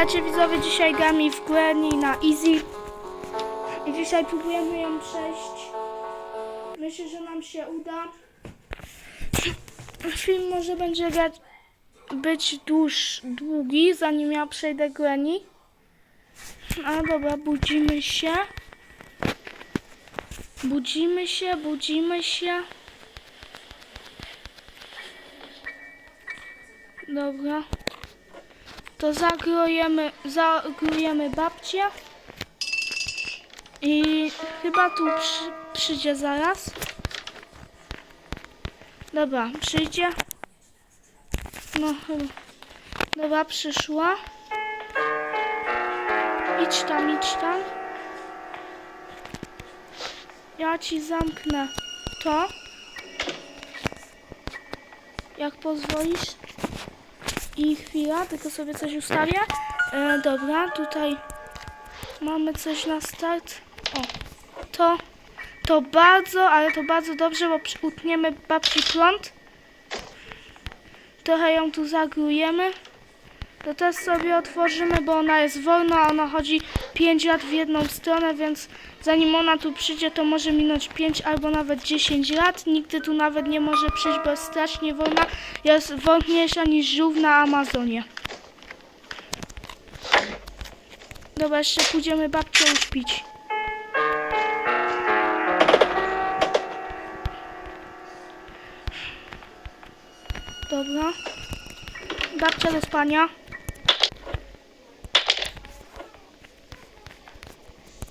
Słuchajcie widzowie, dzisiaj gramy w Granny na Easy. I dzisiaj próbujemy ją przejść. Myślę, że nam się uda. Film może będzie być dłuż, długi, zanim ja przejdę Granny. A dobra, budzimy się. Budzimy się, budzimy się. Dobra. To zagrujemy, zagrujemy babcię. I chyba tu przy, przyjdzie zaraz. Dobra, przyjdzie. No chyba. Dobra, przyszła. Idź tam, idź tam. Ja ci zamknę to. Jak pozwolisz. I chwila, tylko sobie coś ustawię. E, dobra, tutaj mamy coś na start. O, to, to bardzo, ale to bardzo dobrze, bo utniemy babci prąd. Trochę ją tu zagrujemy. To też sobie otworzymy, bo ona jest wolna, ona chodzi 5 lat w jedną stronę, więc zanim ona tu przyjdzie, to może minąć 5 albo nawet 10 lat. Nigdy tu nawet nie może przyjść, bo jest strasznie wolna. Jest wolniejsza niż żółw na Amazonie. Dobra, jeszcze pójdziemy babcię uśpić. Dobra. Babcia do spania.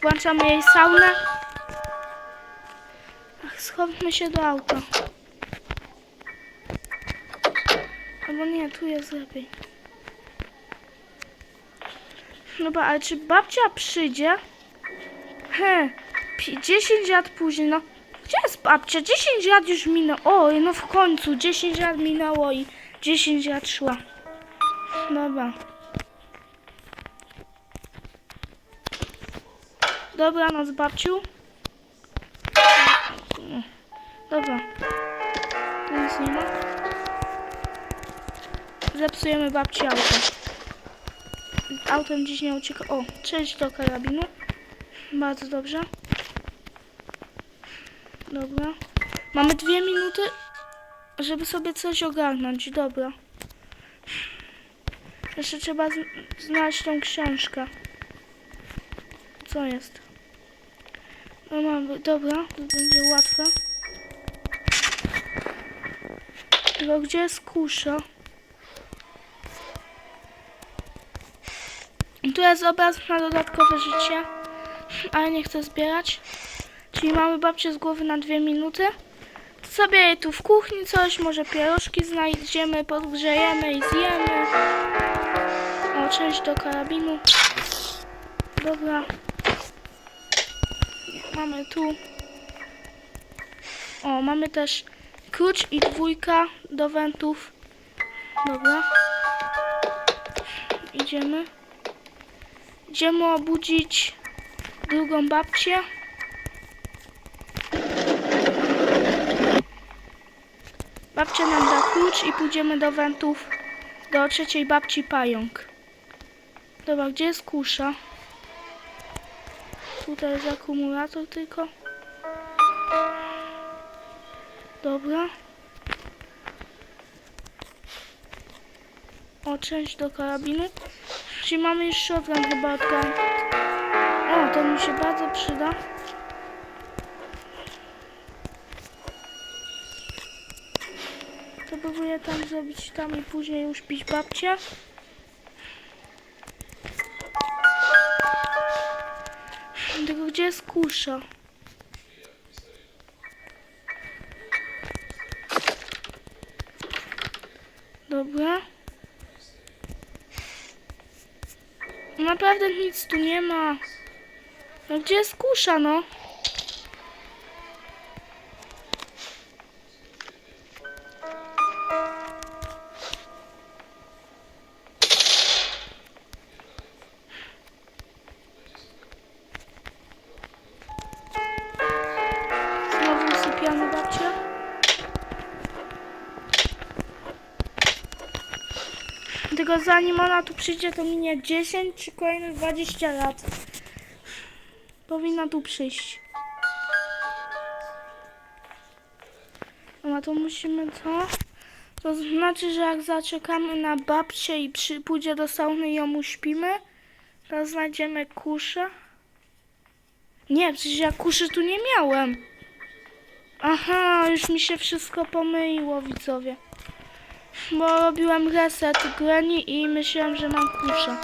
Włączamy jej saunę. Ach, schowmy się do auta. Albo nie, tu jest lepiej. Dobra, ale czy babcia przyjdzie? He, pi- 10 lat później, no. Gdzie jest babcia? 10 lat już minęło. Oj, no w końcu 10 lat minęło i 10 lat szła. Dobra. Dobranoc, babciu. Dobra. Nic nie ma. Zepsujemy babci auto. Autem dziś nie ucieka. O, część do karabinu. Bardzo dobrze. Dobra. Mamy dwie minuty, żeby sobie coś ogarnąć. Dobra. Jeszcze trzeba znaleźć tą książkę. Co jest? No mamy, dobra, to będzie łatwe. Tylko gdzie jest kusza? Tu jest obraz na dodatkowe życie, ale nie chcę zbierać. Czyli mamy babcię z głowy na dwie minuty. Sobie tu w kuchni coś, może pierożki znajdziemy, podgrzejemy i zjemy. O, część do karabinu. Dobra. Mamy tu. O, mamy też klucz i dwójka do wentów. Dobra. Idziemy. Idziemy obudzić drugą babcię. Babcia nam da klucz i pójdziemy do wentów do trzeciej babci pająk. Dobra, gdzie jest kusza? Tutaj jest akumulator tylko. Dobra. O, część do karabinu. Czyli mamy już shotgun chyba od O, to mi się bardzo przyda. To próbuję tam zrobić tam i później uśpić babcię. Tylko gdzie jest kusza? Dobra. Naprawdę nic tu nie ma. Gdzie jest kusza, no? Zanim ona tu przyjdzie, to minie 10 czy kolejne 20 lat. Powinna tu przyjść. No to musimy to. To znaczy, że jak zaczekamy na babcię i przy, pójdzie do sauny i ją uśpimy, to znajdziemy kuszę. Nie, przecież ja kuszy tu nie miałem. Aha, już mi się wszystko pomyliło, widzowie. Bo robiłem reset grani i myślałem, że mam kuszę.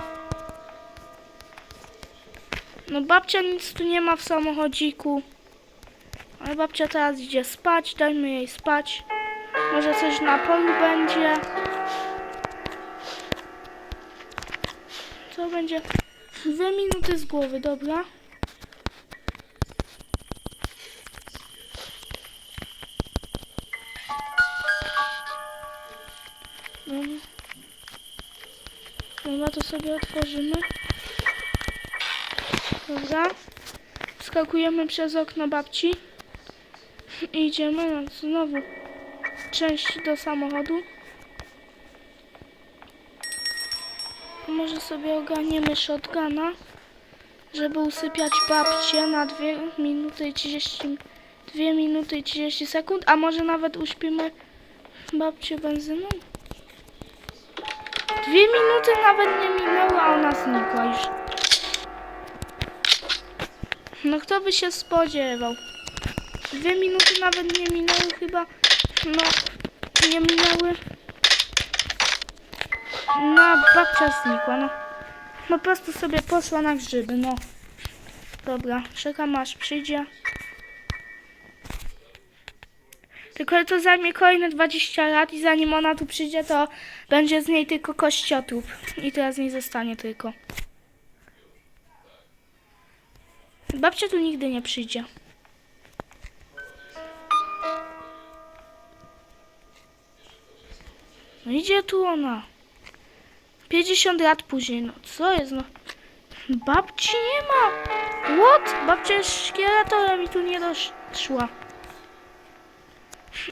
No babcia nic tu nie ma w samochodziku. Ale babcia teraz idzie spać, dajmy jej spać. Może coś na polu będzie. Co będzie? Dwie minuty z głowy, dobra? Dobra. Dobra, to sobie otworzymy. Dobra. Skakujemy przez okno babci. I idziemy, no znowu część do samochodu. Może sobie ogarniemy shotguna, żeby usypiać babcię na 2 minuty i 30 2 minuty i 30 sekund, a może nawet uśpimy babcię benzyną? Dwie minuty nawet nie minęły, a ona znikła już. No kto by się spodziewał? Dwie minuty nawet nie minęły chyba. No, nie minęły. No, babcia znikła, no. No po prostu sobie poszła na grzyby, no. Dobra, czekam aż przyjdzie. Tylko to zajmie kolejne 20 lat i zanim ona tu przyjdzie, to będzie z niej tylko kościotrup. I teraz z niej zostanie tylko. Babcia tu nigdy nie przyjdzie. No idzie tu ona. 50 lat później, no co jest no? Babci nie ma. What? Babcia jest szkieletorem i tu nie doszła.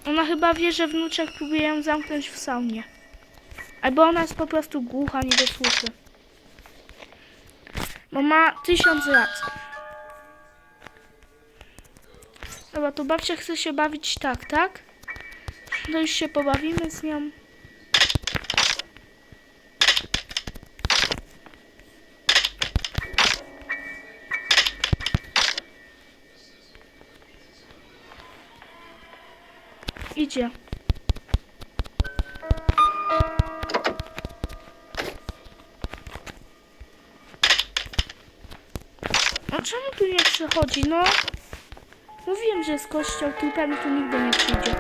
Ona chyba wie, że wnuczek próbuje ją zamknąć w saunie. Albo ona jest po prostu głucha, nie dosłyszy. Bo ma tysiąc lat. Dobra, to babcia chce się bawić tak, tak? To już się pobawimy z nią. Idzie. A czemu tu nie przychodzi? No. Mówiłem, że z kościoł trupem tu nigdy nie przyjdzie.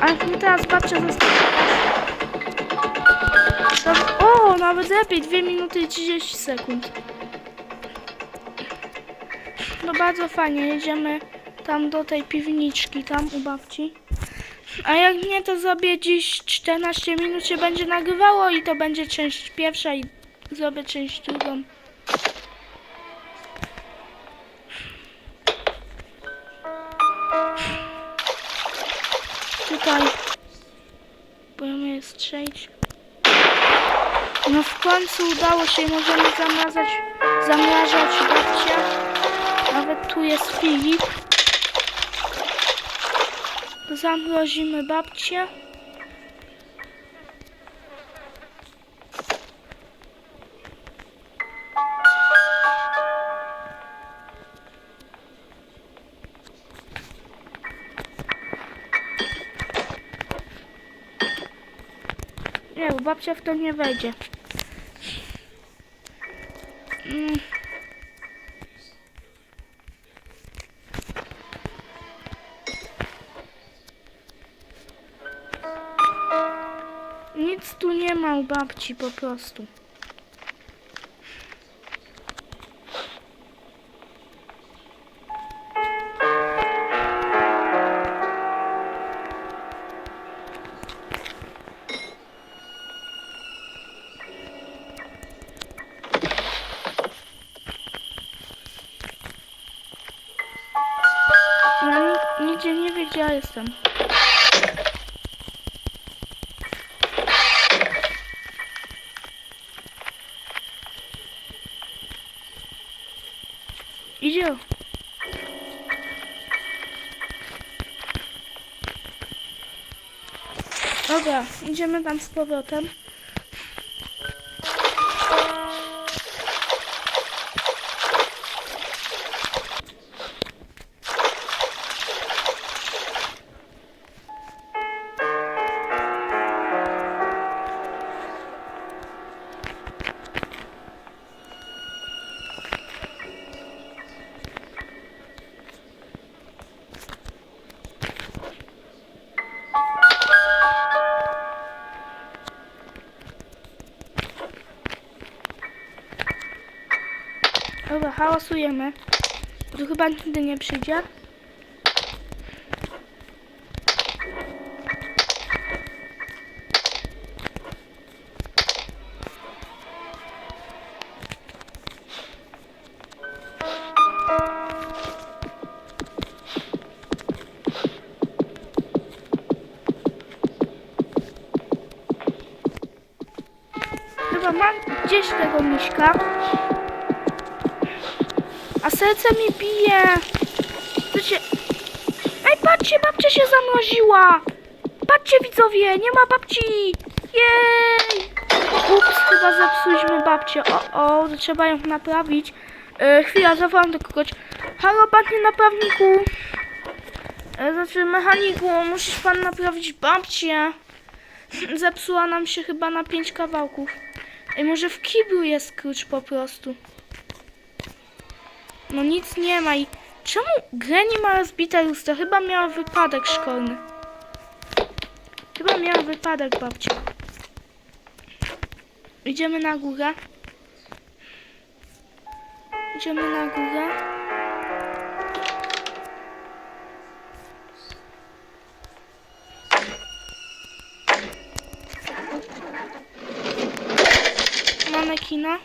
Ale mnie teraz babcia została. O, nawet lepiej, 2 minuty i 30 sekund. No bardzo fajnie, jedziemy tam do tej piwniczki, tam u babci. A jak nie, to zrobię dziś 14 minut się będzie nagrywało i to będzie część pierwsza i zrobię część drugą. Tutaj je strzelić. No w końcu udało się, możemy zamrażać, zamrażać babcię. Nawet tu jest Filip. Zamrozimy babcię. Nie, babcia w to nie wejdzie. ci po prostu. Nigdzie nie wie, ja jestem. Idzie. Dobra, idziemy tam z powrotem. Dobra, hałasujemy. Tu chyba nigdy nie przyjdzie. Chyba mam gdzieś tego miśka. A serce mi bije. To. Ej, patrzcie, babcia się zamroziła. Patrzcie, widzowie, nie ma babci. Jej. Ups, chyba zepsuliśmy babcię. O, o, trzeba ją naprawić. E, chwila, zawołam do kogoś. Halo, panie naprawniku. E, znaczy, mechaniku, musisz pan naprawić babcię. Zepsuła nam się chyba na pięć kawałków. Ej, może w kiblu jest klucz po prostu. No nic nie ma i czemu Granny ma rozbite lustro? Chyba miała wypadek szkolny. Chyba miała wypadek babcia. Idziemy na górę. Idziemy na górę. Mamy kino.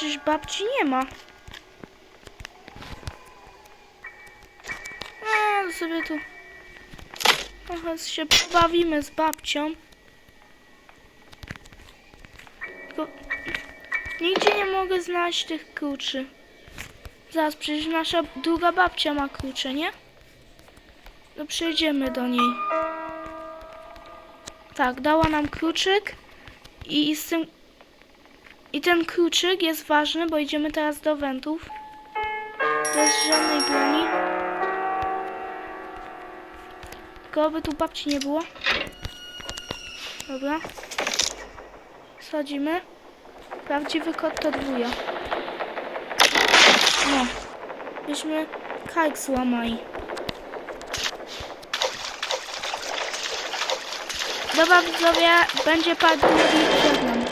Przecież babci nie ma. A, to sobie tu trochę się pobawimy z babcią. Tylko nigdzie nie mogę znaleźć tych kluczy. Zaraz, przecież nasza druga babcia ma klucze, nie? No przejdziemy do niej. Tak, dała nam kluczyk i z tym i ten kluczyk jest ważny, bo idziemy teraz do wentów. Bez żadnej broni. Tylko aby tu babci nie było. Dobra. Sadzimy. Prawdziwy kot to dwuja. No. Myśmy kajk złamali. Dobra widzowie, będzie part drugi.